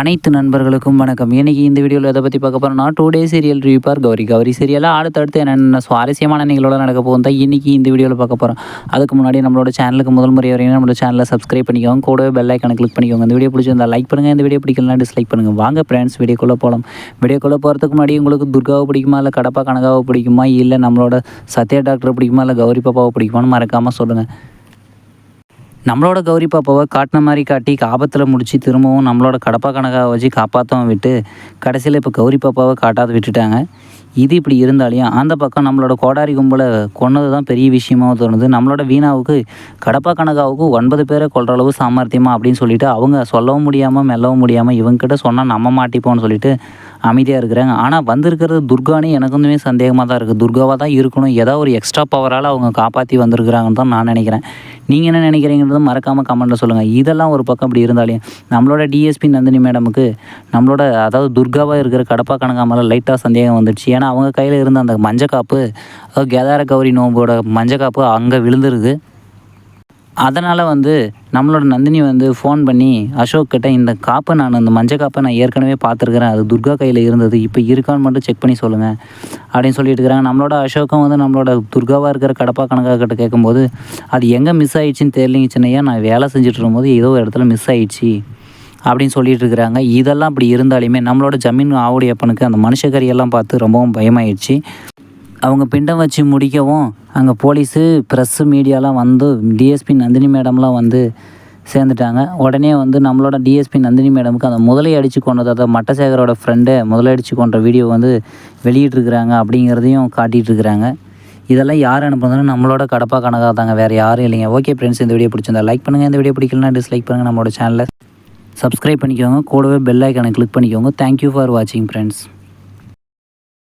அனைத்து நண்பர்களுக்கும் வணக்கம். இன்றைக்கி இந்த வீடியோவில் எதை பற்றி பார்க்க போகிறோம்னா டூ டே சீரியல் ரிவ்யூப்பார் கௌரி. கௌரி சீரியலாக அடுத்தடுத்து என்னென்ன சுவாரஸ்யமான நிகழ்வுகள் நடக்க போகும் தான் இன்றைக்கி இந்த வீடியோவில் பார்க்க போகிறோம் அதுக்கு முன்னாடி நம்மளோட சேனலுக்கு முதல் முறை வரையும் நம்மளோட சேனலை சப்ஸ்கிரைப் பண்ணிக்கோங்க. கூடவே பெல் ஐக்கனை கிளிக் பண்ணிக்கோங்க. இந்த வீடியோ பிடிச்சிருந்தா லைக் பண்ணுங்கள் இந்த வீடியோ பிடிக்கலாம் டிஸ்லைக் பண்ணுங்கள் வாங்க ஃப்ரெண்ட்ஸ் வீடியோக்குள்ளே போகலாம் வீடியோக்குள்ளே போகிறதுக்கு முன்னாடி உங்களுக்கு துர்காவை பிடிக்குமா? இல்லை கடப்பா கனகாவை பிடிக்குமா? இல்லை நம்மளோட சத்யா டாக்டரை பிடிக்குமா? இல்லை கௌரி பாப்பாவை பிடிக்குமான்னு மறக்காமல் சொல்லுங்கள் நம்மளோட கௌரி பாப்பாவை காட்டின மாதிரி காட்டி ஆபத்தில் முடித்து திரும்பவும் நம்மளோட கடப்பா கணக்காக வச்சு காப்பாற்றவும் விட்டு கடைசியில் இப்போ கௌரி பாப்பாவை காட்டாத விட்டுட்டாங்க. இது இப்படி இருந்தாலையும் அந்த பக்கம் நம்மளோட கோடாரி கும்பலை கொன்னது தான் பெரிய விஷயமாக தோணுது. நம்மளோட வீணாவுக்கு கடப்பா கணக்காவுக்கு ஒன்பது பேரை கொள்கிற அளவு சாமர்த்தியமாக அப்படின்னு சொல்லிட்டு அவங்க சொல்லவும் முடியாமல் மெல்லவும் முடியாமல் இவங்ககிட்ட சொன்னால் நம்ம மாட்டிப்போம்னு சொல்லிட்டு அமைதியாக இருக்கிறாங்க. ஆனால் வந்திருக்கிறது துர்கானே எனக்கு வந்துமே சந்தேகமாக தான் இருக்குது துர்காவாக தான் இருக்கணும். ஏதோ ஒரு எக்ஸ்ட்ரா பவரால் அவங்க காப்பாற்றி வந்திருக்கிறாங்கன்னு தான் நான் நினைக்கிறேன். நீங்கள் என்ன நினைக்கிறீங்கிறது மறக்காமல் கமெண்ட்டில் சொல்லுங்கள் இதெல்லாம் ஒரு பக்கம் இப்படி இருந்தாலே நம்மளோட டிஎஸ்பி நந்தினி மேடமுக்கு நம்மளோட அதாவது துர்காவாக இருக்கிற கடப்பா கணக்காமல் லைட்டாக சந்தேகம் வந்துடுச்சு. ஏன்னா அவங்க கையில் இருந்த அந்த மஞ்சக்காப்பு அதாவது கேதார கௌரி நோம்போட மஞ்சக்காப்பு அங்கே விழுந்துருது அதனால் வந்து நம்மளோட நந்தினி வந்து ஃபோன் பண்ணி அசோக் கிட்ட இந்த காப்பை நான் இந்த மஞ்சள் காப்பை நான் ஏற்கனவே பார்த்துருக்குறேன். அது துர்கா கையில் இருந்தது. இப்போ இருக்கான்னு மட்டும் செக் பண்ணி சொல்லுங்கள் அப்படின்னு சொல்லிட்டு இருக்கிறாங்க நம்மளோட அசோக்கம் வந்து நம்மளோட துர்காவாக இருக்கிற கடப்பா கணக்காக கிட்ட கேட்கும்போது அது எங்கே மிஸ் ஆயிடுச்சுன்னு தெரியலிங்க சின்னையா நான் வேலை செஞ்சுட்டு இருக்கும்போது ஏதோ ஒரு இடத்துல மிஸ் ஆயிடுச்சு. அப்படின்னு சொல்லிட்டு இருக்கிறாங்க. இதெல்லாம் அப்படி இருந்தாலுமே நம்மளோட ஜமீன் ஆவுடையப்பனுக்கு அந்த மனுஷக்கரியெல்லாம் பார்த்து ரொம்பவும் பயமாயிடுச்சு. அவங்க பிண்டம் வச்சு முடிக்கவும் அங்கே போலீஸு ப்ரெஸ்ஸு மீடியாலாம் வந்து டிஎஸ்பி நந்தினி மேடம்லாம் வந்து சேர்ந்துட்டாங்க. உடனே வந்து நம்மளோட டிஎஸ்பி நந்தினி மேடமுக்கு அந்த முதலை அடித்து கொண்டது அதாவது மட்டசேகரோட ஃப்ரெண்டு முதலை அடித்து கொண்ட வீடியோ வந்து வெளியிட்ருக்கிறாங்க அப்படிங்கிறதையும் காட்டிகிட்ருக்குறாங்க இதெல்லாம் யார் அனுப்புனதுன்னு நம்மளோட கடப்பா கணக்காக தாங்க வேறு யாரும் இல்லைங்க. ஓகே ஃப்ரெண்ட்ஸ் இந்த வீடியோ பிடிச்சிருந்தா லைக் பண்ணுங்கள் இந்த வீடியோ பிடிக்கலனா டிஸ்லைக் பண்ணுங்கள் நம்மளோட சேனலை சப்ஸ்கிரைப் பண்ணிக்கோங்க. கூடவே பெல் ஐக்கானை கிளிக் பண்ணிக்கோங்க. தேங்க்யூ ஃபார் வாட்சிங் ஃப்ரெண்ட்ஸ்